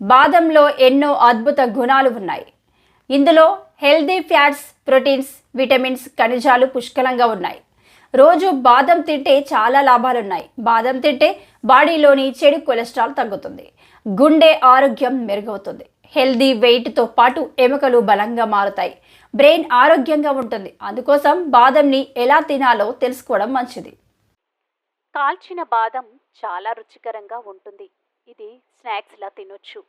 బాదంలో ఎన్నో అద్భుత గుణాలు ఉన్నాయి. ఇందులో హెల్దీ ఫ్యాట్స్ ప్రోటీన్స్ విటమిన్స్ ఖనిజాలు పుష్కలంగా ఉన్నాయి. రోజు బాదం తింటే చాలా లాభాలున్నాయి. బాదం తింటే బాడీలోని చెడు కొలెస్ట్రాల్ తగ్గుతుంది. గుండె ఆరోగ్యం మెరుగవుతుంది. హెల్దీ వెయిట్తో పాటు ఎముకలు బలంగా మారుతాయి. బ్రెయిన్ ఆరోగ్యంగా ఉంటుంది. అందుకోసం బాదంని ఎలా తినాలో తెలుసుకోవడం మంచిది. కాల్చిన బాదం చాలా రుచికరంగా ఉంటుంది. ఇది స్నాక్స్లా తినొచ్చు.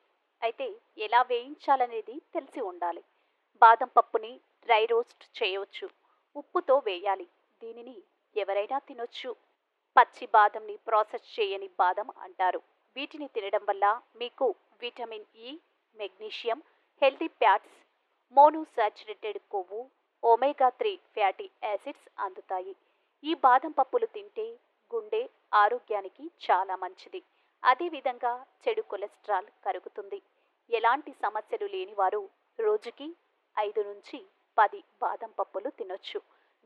అయితే ఎలా వేయించాలనేది తెలిసి ఉండాలి. బాదం పప్పుని డ్రై రోస్ట్ చేయవచ్చు ఉప్పుతో వేయాలి. దీనిని ఎవరైనా తినొచ్చు. పచ్చి బాదంని ప్రాసెస్ చేయని బాదం అంటారు. వీటిని తినడం వల్ల మీకు vitamin E magnesium healthy fats monounsaturated కొవ్వు ఒమేగా త్రీ ఫ్యాటీ యాసిడ్స్ అందుతాయి. ఈ బాదం పప్పులు తింటే గుండె ఆరోగ్యానికి చాలా మంచిది. అదేవిధంగా చెడు కొలెస్ట్రాల్ కరుగుతుంది. ఎలాంటి సమస్యలు లేనివారు రోజుకి ఐదు నుంచి పది బాదం పప్పులు తినొచ్చు.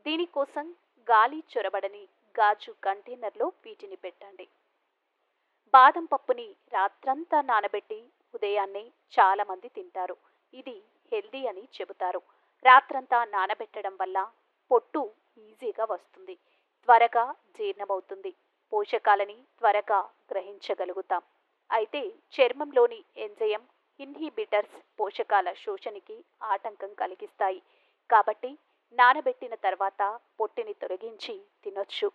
దీనికోసం గాలి చొరబడని గాజు కంటైనర్లో వీటిని పెట్టండి. బాదం పప్పుని రాత్రంతా నానబెట్టి ఉదయాన్నే చాలామంది తింటారు. ఇది హెల్దీ అని చెబుతారు. రాత్రంతా నానబెట్టడం వల్ల పొట్టు ఈజీగా వస్తుంది. త్వరగా జీర్ణమవుతుంది. పోషకాలని త్వరగా గ్రహించగలుగుతాం. అయితే చర్మంలోని ఎంజయం ఇన్హిబిటర్స్ పోషకాల శోషణకి ఆటంకం కలిగిస్తాయి. కాబట్టి నానబెట్టిన తర్వాత పొట్టిని తొలగించి తినొచ్చు.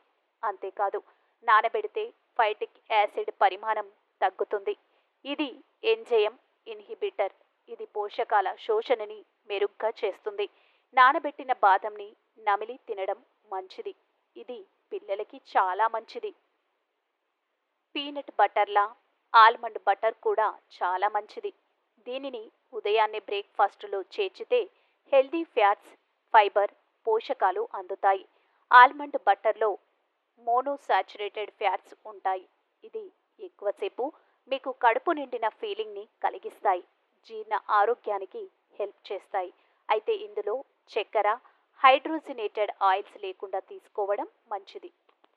అంతేకాదు నానబెడితే ఫైటిక్ యాసిడ్ పరిమాణం తగ్గుతుంది. ఇది ఎంజయం ఇన్హిబిటర్ ఇది పోషకాల శోషణని మెరుగ్గా చేస్తుంది. నానబెట్టిన బాదంని నమిలి తినడం మంచిది. ఇది పిల్లలకి చాలా మంచిది. పీనట్ బటర్లా ఆల్మండ్ బటర్ కూడా చాలా మంచిది. దీనిని ఉదయాన్నే బ్రేక్ఫాస్ట్లో చేర్చితే హెల్దీ ఫ్యాట్స్ ఫైబర్ పోషకాలు అందుతాయి. ఆల్మండ్ బటర్లో మోనోసాచురేటెడ్ ఫ్యాట్స్ ఉంటాయి. ఇది ఎక్కువసేపు మీకు కడుపు నిండిన ఫీలింగ్ని కలిగిస్తాయి. జీర్ణ ఆరోగ్యానికి హెల్ప్ చేస్తాయి. అయితే ఇందులో చక్కెర హైడ్రోజినేటెడ్ ఆయిల్స్ లేకుండా తీసుకోవడం మంచిది.